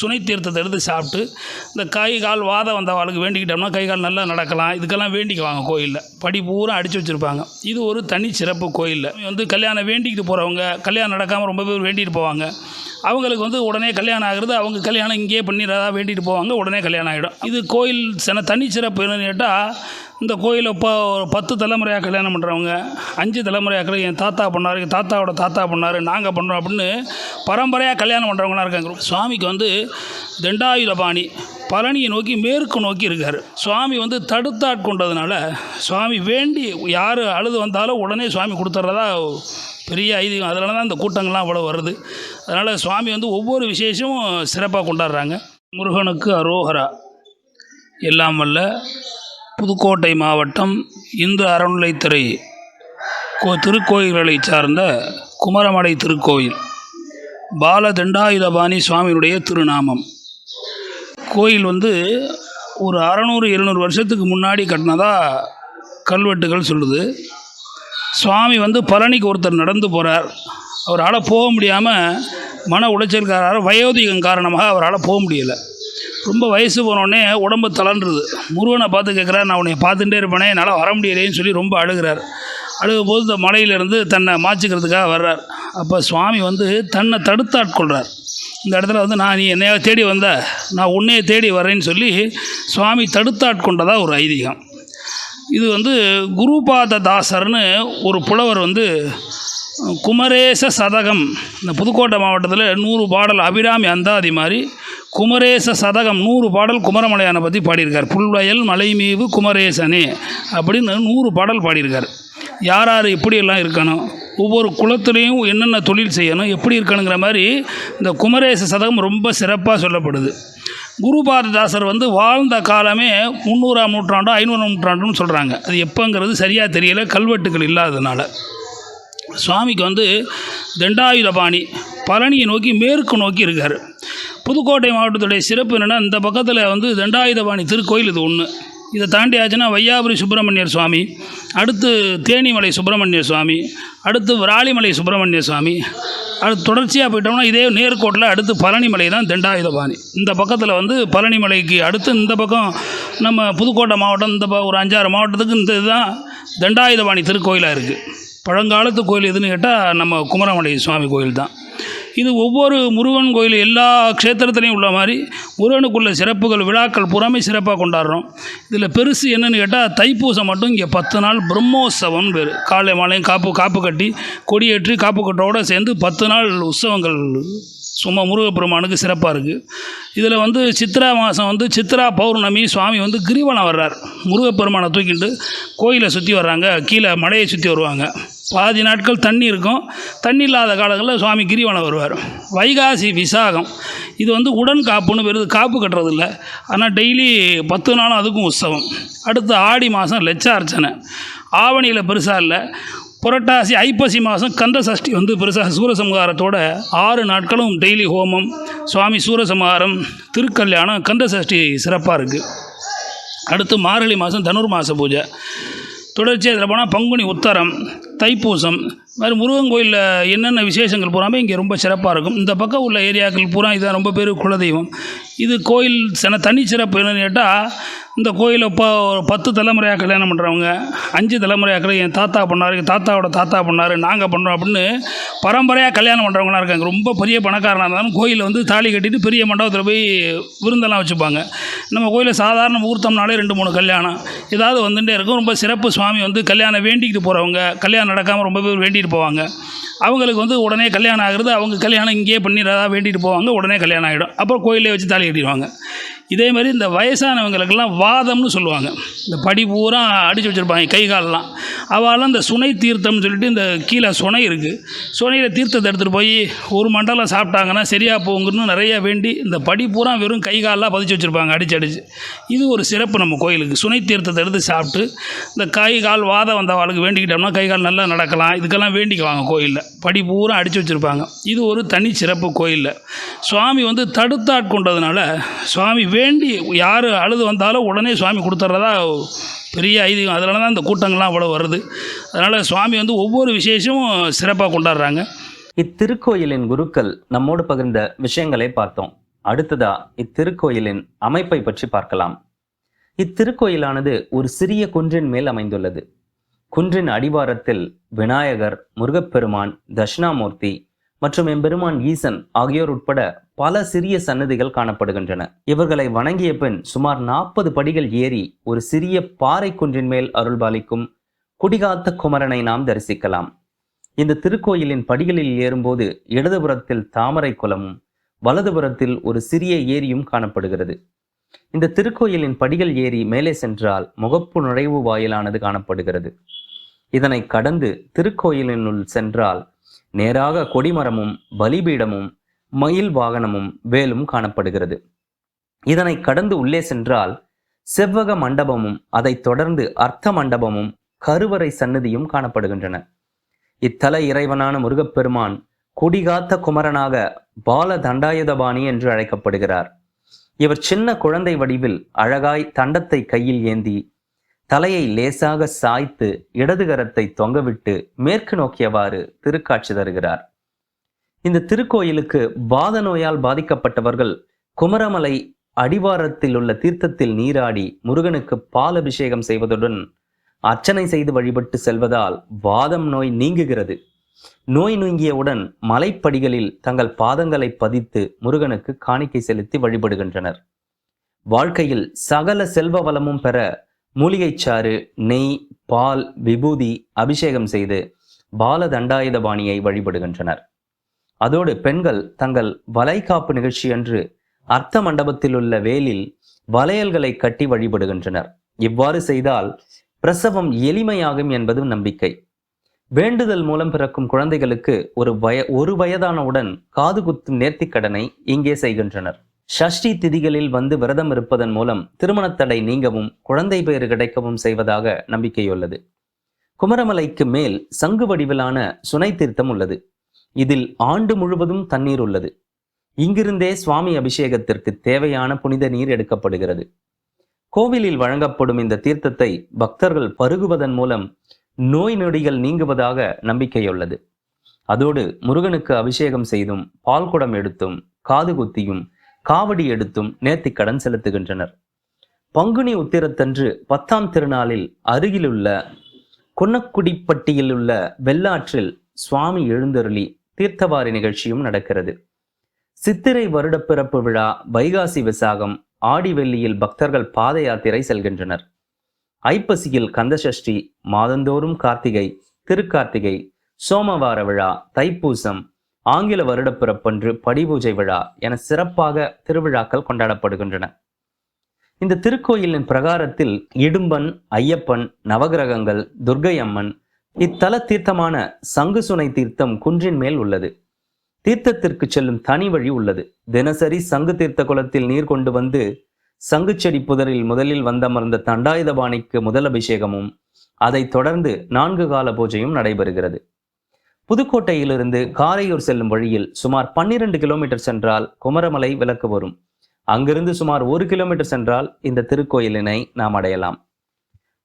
சுனை தீர்த்தத்தை எடுத்து சாப்பிட்டு இந்த கை கால் வாதம் வந்தவாளுக்கு வேண்டிக்கிட்டோம்னா கை கால் நல்லா நடக்கலாம். இதுக்கெல்லாம் வேண்டிக்குவாங்க கோயிலில். படி பூரா அடித்து வச்சுருப்பாங்க. இது ஒரு தனி சிறப்பு கோயிலில். வந்து கல்யாணம் வேண்டிக்கிட்டு போகிறவங்க கல்யாணம் நடக்காமல் ரொம்ப பேர் வேண்டிட்டு போவாங்க. அவங்களுக்கு வந்து உடனே கல்யாணம் ஆகுறது அவங்க கல்யாணம் இங்கேயே பண்ணிடுறதா வேண்டிட்டு போவாங்க உடனே கல்யாணம் ஆகிடும் இது கோயில் சில தனி சிறப்பு என்னன்னு கேட்டால் இந்த கோயிலை இப்போ ஒரு பத்து தலைமுறையாக கல்யாணம் பண்ணுறவங்க அஞ்சு தலைமுறையாக என் தாத்தா பண்ணார் என் தாத்தாவோட தாத்தா பண்ணார் நாங்கள் பண்ணுறோம் அப்படின்னு பரம்பரையாக கல்யாணம் பண்ணுறவங்களாம் இருக்காங்க. சுவாமிக்கு வந்து தண்டாயுதபாணி பழனியை நோக்கி மேற்கு நோக்கி இருக்கார். சுவாமி வந்து தடுத்தாட்கொண்டதுனால சுவாமி வேண்டி யார் அழுது வந்தாலும் உடனே சுவாமி கொடுத்துட்றதா பெரிய ஐதீகம். அதனால தான் இந்த கூட்டங்கள்லாம் அவ்வளோ வருது. அதனால் சுவாமி வந்து ஒவ்வொரு விசேஷமும் சிறப்பாக கொண்டாடுறாங்க. முருகனுக்கு அரோகரா. எல்லாம் வல்ல புதுக்கோட்டை மாவட்டம் இந்து அறநிலைத்துறை கோ திருக்கோயில்களை சார்ந்த குமரமடை திருக்கோயில். பாலதண்டாயுதபாணி சுவாமியினுடைய திருநாமம். கோயில் வந்து ஒரு அறநூறு எழுநூறு வருஷத்துக்கு முன்னாடி கட்டினதாக கல்வெட்டுகள் சொல்லுது. சுவாமி வந்து பழனிக்கு ஒருத்தர் நடந்து போகிறார் அவரால் போக முடியாமல் மன உளைச்சல்காரர் வயோதிகம் காரணமாக அவரால் போக முடியலை. ரொம்ப வயசு போனோடனே உடம்பு தளன்றுது முருகனை பார்த்து கேட்குறாரு நான் உன்னை பார்த்துட்டே இருப்பேனே என்னால் வர முடியலையேன்னு சொல்லி ரொம்ப அழுகிறார். அழுகும்போது இந்த மலையிலேருந்து தன்னை மாச்சிக்கிறதுக்காக வர்றார். அப்போ சுவாமி வந்து தன்னை தடுத்தாட்கொள்கிறார் இந்த இடத்துல வந்து நான் நீ என்னையாவது தேடி வந்த நான் உன்னையே தேடி வரேன்னு சொல்லி சுவாமி தடுத்தாட்கொண்டதாக ஒரு ஐதீகம். இது வந்து குருபாத தாசர்னு ஒரு புலவர் வந்து குமரேச சதகம். இந்த புதுக்கோட்டை மாவட்டத்தில் நூறு பாடல் அபிராமி அந்தாதி மாதிரி குமரேச சதகம் நூறு பாடல் குமரமலையானை பற்றி பாடியிருக்கார். புல்வயல் மலைமீவு குமரேசனே அப்படின்னு நூறு பாடல் பாடியிருக்கார். யார் யார் எப்படியெல்லாம் இருக்கணும்? ஒவ்வொரு குலத்துலேயும் என்னென்ன தொழில் செய்யணும் எப்படி இருக்கணுங்கிற மாதிரி இந்த குமரேச சதகம் ரொம்ப சிறப்பாக சொல்லப்படுது. குருபாரதாசர் வந்து வாழ்ந்த காலமே முந்நூறாம் நூற்றாண்டோ ஐநூறாம் நூற்றாண்டுன்னு சொல்கிறாங்க அது எப்போங்கிறது சரியாக தெரியல கல்வெட்டுகள் இல்லாததுனால. சுவாமிக்கு வந்து தண்டாயுதபாணி பழனியை நோக்கி மேற்கு நோக்கி இருக்கார். புதுக்கோட்டை மாவட்டத்துடைய சிறப்பு என்னென்னா இந்த பக்கத்தில் வந்து தண்டாயுதபாணி திருக்கோயில் இது ஒன்று இதை தாண்டி ஆச்சுன்னா வையாபுரி சுப்பிரமணியர் சுவாமி அடுத்து தேனிமலை சுப்பிரமணிய சுவாமி அடுத்து விராலிமலை சுப்பிரமணிய சுவாமி. அடுத்து தொடர்ச்சியாக போயிட்டோம்னா இதே நேர்கோட்டில் அடுத்து பழனிமலை தான் தண்டாயுதபாணி. இந்த பக்கத்தில் வந்து பழனிமலைக்கு அடுத்து இந்த பக்கம் நம்ம புதுக்கோட்டை மாவட்டம் இந்த ப- ஒரு அஞ்சாறு மாவட்டத்துக்கு இந்த இதுதான் தண்டாயுதபாணி திருக்கோயிலாக இருக்குது பழங்காலத்து கோயில் எதுன்னு கேட்டால் நம்ம குமரமலை சுவாமி கோயில் தான் இது ஒவ்வொரு முருகன் கோயில் எல்லா க்ஷேத்திரத்துலேயும் உள்ள மாதிரி முருகனுக்குள்ள சிறப்புகள் விழாக்கள் புறமை சிறப்பாக கொண்டாடுறோம். இதில் பெருசு என்னென்னு கேட்டால் தைப்பூசம் மட்டும் இங்கே பத்து நாள் பிரம்மோற்சவம் பேர். காலை மாலையும் காப்பு காப்பு கட்டி கொடியேற்றி காப்பு கட்டோடு சேர்ந்து பத்து நாள் உற்சவங்கள். சும்மா முருகப்பெருமானுக்கு சிறப்பாக இருக்குது இதில் வந்து சித்ரா மாதம் வந்து சித்ரா பௌர்ணமி சுவாமி வந்து கிரிவலம் வர்றார். முருகப்பெருமானை தூக்கிட்டு கோயிலை சுற்றி வர்றாங்க. கீழே மலையை சுற்றி வருவாங்க. பாதி நாட்கள் தண்ணி இருக்கும். தண்ணி இல்லாத காலங்களில் சுவாமி கிரிவலம் வருவார். வைகாசி விசாகம். இது வந்து உடன் காப்புன்னு வருது காப்பு கட்டுறது இல்லை ஆனால் டெய்லி பத்து நாளும் அதுக்கும் உற்சவம். அடுத்து ஆடி மாதம் லட்ச அர்ச்சனை ஆவணியில் பெருசாக இல்லை. புரட்டாசி ஐப்பசி மாதம் கந்த சஷ்டி வந்து பெருசாக சூரசம்ஹாரத்தோட ஆறு நாட்களும் டெய்லி ஹோமம் சுவாமி சூரசம்ஹாரம் திருக்கல்யாணம் கந்த சஷ்டி சிறப்பாக இருக்குது அடுத்து மார்கழி மாதம் தனுர் மாத பூஜை. தொடர்ச்சியாக இதில் போனால் பங்குனி உத்தரம் தைப்பூசம். மாதிரி முருகன் கோயிலில் என்னென்ன விசேஷங்கள் பூராமே இங்கே ரொம்ப சிறப்பாக இருக்கும். இந்த பக்கம் உள்ள ஏரியாக்கள் பூரா இதான் ரொம்ப பேர் குலதெய்வம். இது கோயில் சில தனிச்சிறப்பு என்னன்னு கேட்டால் இந்த கோயிலை இப்போ பத்து தலைமுறையாக கல்யாணம் பண்ணுறவங்க அஞ்சு தலைமுறையாக என் தாத்தா பண்ணார் என் தாத்தாவோட தாத்தா பண்ணார் நாங்கள் பண்ணுறோம் அப்படின்னு பரம்பரையாக கல்யாணம் பண்ணுறவங்களாம் இருக்காங்க. ரொம்ப பெரிய பணக்காரனாக இருந்தாலும் கோயிலில் வந்து தாலி கட்டிட்டு பெரிய மண்டபத்தில் போய் விருந்தெல்லாம் வச்சுப்பாங்க. நம்ம கோயிலில் சாதாரண முகூர்த்தம்னாலே ரெண்டு மூணு கல்யாணம். ஏதாவது வந்துட்டே இருக்கும். ரொம்ப சிறப்பு சுவாமி வந்து கல்யாணம் வேண்டிக்கிட்டு போகிறவங்க கல்யாணம் நடக்காமல் ரொம்ப பேர் வேண்டிகிட்டு போவாங்க. அவங்களுக்கு வந்து உடனே கல்யாணம் ஆகுறது அவங்க கல்யாணம் இங்கேயே பண்ணிடுறதா வேண்டிட்டு போவாங்க உடனே கல்யாணம் ஆகிடும் அப்புறம் கோயிலே வச்சு தாலி கட்டிடுவாங்க. இதே மாதிரி இந்த வயசானவங்களுக்கெல்லாம் வாதம்னு சொல்லுவாங்க. இந்த படி பூரா அடித்து வச்சுருப்பாங்க கை காலெல்லாம். அவெல்லாம் இந்த சுனை தீர்த்தம்னு சொல்லிட்டு இந்த கீழே சுனை இருக்குது சுனையில் தீர்த்தத்தை எடுத்துகிட்டு போய் ஒரு மண்டலம் சாப்பிட்டாங்கன்னா சரியாக போங்கன்னு நிறைய வேண்டி இந்த படி பூரா வெறும் கை காலெலாம் பதிச்சு வச்சுருப்பாங்க அடிச்சு அடித்து இது ஒரு சிறப்பு நம்ம கோயிலுக்கு. சுனை தீர்த்தத்தை எடுத்து சாப்பிட்டு இந்த கை கால் வாதம் வந்தவாளுக்கு வேண்டிக்கிட்டோம்னா கை கால் நல்லா நடக்கலாம். இதுக்கெல்லாம் வேண்டிக்குவாங்க கோயிலில். படி பூரா அடித்து வச்சுருப்பாங்க. இது ஒரு தனி சிறப்பு கோயிலில். சுவாமி வந்து தடுத்தாட்கொண்டதுனால சுவாமி வேண்டி யார் அழுது வந்தாலும் உடனே சுவாமி கொடுத்துட்றதா பெரிய ஐதீகம். அதனால தான் இந்த கூட்டங்கள்லாம் அவ்வளோ வருது. அதனால் சுவாமி வந்து ஒவ்வொரு விசேஷமும் சிறப்பாக கொண்டாடுறாங்க. இத்திருக்கோயிலின் குருக்கள் நம்மோடு பகிர்ந்த விஷயங்களை பார்த்தோம். அடுத்ததா இத்திருக்கோயிலின் அமைப்பை பற்றி பார்க்கலாம். இத்திருக்கோயிலானது ஒரு சிறிய குன்றின் மேல் அமைந்துள்ளது. குன்றின் அடிவாரத்தில் விநாயகர் முருகப்பெருமான் தட்சிணாமூர்த்தி மற்றும் எம்பெருமான் ஈசன் ஆகியோர் உட்பட பல சிறிய சன்னதிகள் காணப்படுகின்றன. இவர்களை வணங்கிய பின் சுமார் நாற்பது படிகள் ஏறி ஒரு சிறிய பாறை குன்றின் மேல் அருள்பாலிக்கும் குடிகாத்த குமரனை நாம் தரிசிக்கலாம். இந்த திருக்கோயிலின் படிகளில் ஏறும்போது இடதுபுறத்தில் தாமரை குளமும் வலதுபுறத்தில் ஒரு சிறிய ஏரியும் காணப்படுகிறது. இந்த திருக்கோயிலின் படிகள் ஏறி மேலே சென்றால் முகப்பு நுழைவு வாயிலானது காணப்படுகிறது. இதனை கடந்து திருக்கோயிலினுள் சென்றால் நேராக கொடிமரமும் பலிபீடமும் மயில் வாகனமும் வேலும் காணப்படுகிறது. இதனை கடந்து உள்ளே சென்றால் செவ்வக மண்டபமும் அதைத் தொடர்ந்து அர்த்த மண்டபமும் கருவறை சன்னதியும் காணப்படுகின்றன. இத்தல இறைவனான முருகப்பெருமான் குடிகாத்த குமரனாக பால தண்டாயுதபாணி என்று அழைக்கப்படுகிறார். இவர் சின்ன குழந்தை வடிவில் அழகாய் தண்டத்தை கையில் ஏந்தி தலையை லேசாக சாய்த்து இடது கரத்தை தொங்கவிட்டு மேற்கு நோக்கியவாறு திருக்காட்சி தருகிறார். இந்த திருக்கோயிலுக்கு வாத நோயால் பாதிக்கப்பட்டவர்கள் குமரமலை அடிவாரத்தில் உள்ள தீர்த்தத்தில் நீராடி முருகனுக்கு பால் அபிஷேகம் செய்வதுடன் அர்ச்சனை செய்து வழிபட்டு செல்வதால் வாதம் நோய் நீங்குகிறது. நோய் நீங்கியவுடன் மலைப்படிகளில் தங்கள் பாதங்களை பதித்து முருகனுக்கு காணிக்கை செலுத்தி வழிபடுகின்றனர். வாழ்க்கையில் சகல செல்வ வளமும் பெற மூலிகை சாறு நெய் பால் விபூதி அபிஷேகம் செய்து பால தண்டாயுதபாணியை வழிபடுகின்றனர். அதோடு பெண்கள் தங்கள் வலைகாப்பு நிகழ்ச்சி அன்று அர்த்த மண்டபத்தில் உள்ள வேலில் வளையல்களை கட்டி வழிபடுகின்றனர். இவ்வாறு செய்தால் பிரசவம் எளிமையாகும் என்பதும் நம்பிக்கை. வேண்டுதல் மூலம் பிறக்கும் குழந்தைகளுக்கு ஒரு வய ஒரு வயதானவுடன் காது குத்தும் நேர்த்திக்கடனை இங்கே செய்கின்றனர். ஷஷ்டி திதிகளில் வந்து விரதம் இருப்பதன் மூலம் திருமணத்தடை நீங்கவும் குழந்தை பேறு கிடைக்கவும் செய்வதாக நம்பிக்கையுள்ளது. குமரமலைக்கு மேல் சங்கு வடிவிலான சுனை தீர்த்தம் உள்ளது. இதில் ஆண்டு முழுவதும் தண்ணீர் உள்ளது. இங்கிருந்தே சுவாமி அபிஷேகத்திற்கு தேவையான புனித நீர் எடுக்கப்படுகிறது. கோவிலில் வழங்கப்படும் இந்த தீர்த்தத்தை பக்தர்கள் பருகுவதன் மூலம் நோய் நொடிகள் நீங்குவதாக நம்பிக்கையுள்ளது. அதோடு முருகனுக்கு அபிஷேகம் செய்தும் பால்குடம் எடுத்தும் காது குத்தியும் காவடி எடுத்தும் நேர்த்திக்கடன் செலுத்துகின்றனர். பங்குனி உத்திரத்தன்று பத்தாம் திருநாளில் அருகிலுள்ள குன்னக்குடிப்பட்டியில் உள்ள வெள்ளாற்றில் சுவாமி எழுந்தருளி தீர்த்தவாரி நிகழ்ச்சியும் நடக்கிறது. சித்திரை வருடப்பிறப்பு விழா வைகாசி விசாகம் ஆடி வெள்ளியில் பக்தர்கள் பாத யாத்திரை செல்கின்றனர். ஐப்பசியில் கந்தசஷ்டி மாதந்தோறும் கார்த்திகை திருக்கார்த்திகை சோமவார விழா தைப்பூசம் ஆங்கில வருடப்பிறப்பன்று படிபூஜை விழா என சிறப்பாக திருவிழாக்கள் கொண்டாடப்படுகின்றன. இந்த திருக்கோயிலின் பிரகாரத்தில் இடும்பன் ஐயப்பன் நவகிரகங்கள் துர்க்கை அம்மன் இத்தல தீர்த்தமான சங்கு சுனை தீர்த்தம் குன்றின் மேல் உள்ளது. தீர்த்தத்திற்கு செல்லும் தனி வழி உள்ளது. தினசரி சங்கு தீர்த்த குளத்தில் நீர் கொண்டு வந்து சங்குச்செடி புதரில் முதலில் வந்தமர்ந்த தண்டாயுதபாணிக்கு முதல் அபிஷேகமும் அதைத் தொடர்ந்து நான்கு கால பூஜையும் நடைபெறுகிறது. புதுக்கோட்டையிலிருந்து காரையூர் செல்லும் வழியில் சுமார் பன்னிரண்டு கிலோமீட்டர் சென்றால் குமரமலை விலக்கு வரும். அங்கிருந்து சுமார் ஒரு கிலோமீட்டர் சென்றால் இந்த திருக்கோயிலினை நாம் அடையலாம்.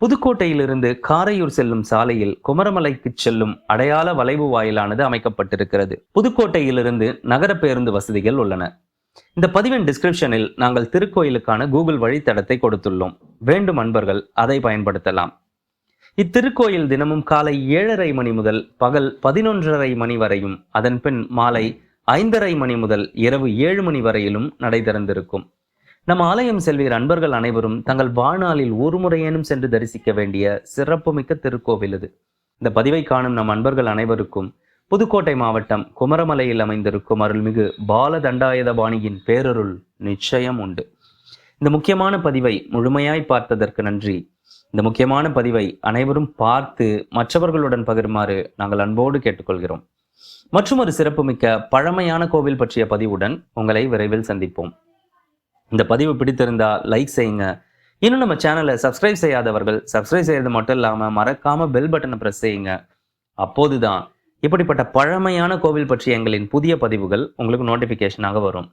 புதுக்கோட்டையிலிருந்து காரையூர் செல்லும் சாலையில் குமரமலைக்கு செல்லும் அடையாள வளைவு வாயிலானது அமைக்கப்பட்டிருக்கிறது. புதுக்கோட்டையிலிருந்து நகர பேருந்து வசதிகள் உள்ளன. இந்த பதிவின் டிஸ்கிரிப்ஷனில் நாங்கள் திருக்கோயிலுக்கான கூகுள் வழித்தடத்தை கொடுத்துள்ளோம். வேண்டும் அன்பர்கள் அதை பயன்படுத்தலாம். இத்திருக்கோயில் தினமும் காலை ஏழரை மணி முதல் பகல் பதினொன்றரை மணி வரையும் அதன் பின் மாலை ஐந்தரை மணி முதல் இரவு ஏழு மணி வரையிலும் நடை திறந்திருக்கும் நம் ஆலயம் செல்வீர் அன்பர்கள் அனைவரும் தங்கள் வாழ்நாளில் ஒரு முறையேனும் சென்று தரிசிக்க வேண்டிய சிறப்புமிக்க திருக்கோவில் இது. இந்த பதிவை காணும் நம் அன்பர்கள் அனைவருக்கும் புதுக்கோட்டை மாவட்டம் குமரமலையில் அமைந்திருக்கும் அருள்மிகு பாலதண்டாயுதபாணியின் பேரருள் நிச்சயம் உண்டு. இந்த முக்கியமான பதிவை முழுமையாய் பார்த்ததற்கு நன்றி. இந்த முக்கியமான பதிவை அனைவரும் பார்த்து மற்றவர்களுடன் பகிருமாறு நாங்கள் அன்போடு கேட்டுக்கொள்கிறோம். மற்றும் ஒரு சிறப்புமிக்க பழமையான கோவில் பற்றிய பதிவுடன் உங்களை விரைவில் சந்திப்போம். இந்த பதிவு பிடித்திருந்தா லைக் செய்யுங்க. இன்னும் நம்ம சேனலை சப்ஸ்கிரைப் செய்யாதவர்கள் சப்ஸ்கிரைப் செய்யறது மட்டும் இல்லாமல் மறக்காம பெல் பட்டனை ப்ரெஸ் செய்யுங்க. அப்போதுதான் இப்படிப்பட்ட பழமையான கோவில் பற்றிய எங்களின் புதிய பதிவுகள் உங்களுக்கு நோட்டிஃபிகேஷனாக வரும்.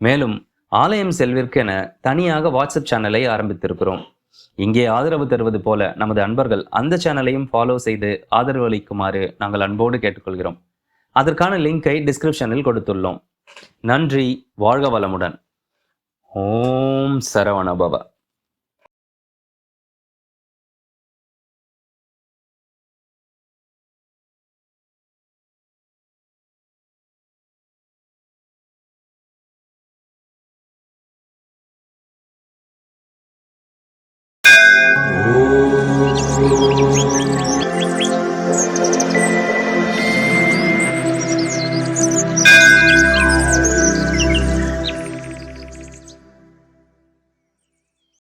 மேலும் ஆலயம் செல்விற்கென தனியாக வாட்ஸ்அப் சேனலை ஆரம்பித்திருக்கிறோம். இங்கே ஆதரவு தருவது போல நமது அன்பர்கள் அந்த சேனலையும் ஃபாலோ செய்து ஆதரவு அளிக்குமாறு நாங்கள் அன்போடு கேட்டுக்கொள்கிறோம். அதற்கான லிங்கை டிஸ்கிரிப்ஷனில் கொடுத்துள்ளோம். நன்றி வாழ்க வளமுடன். ஓம் சரவணபவ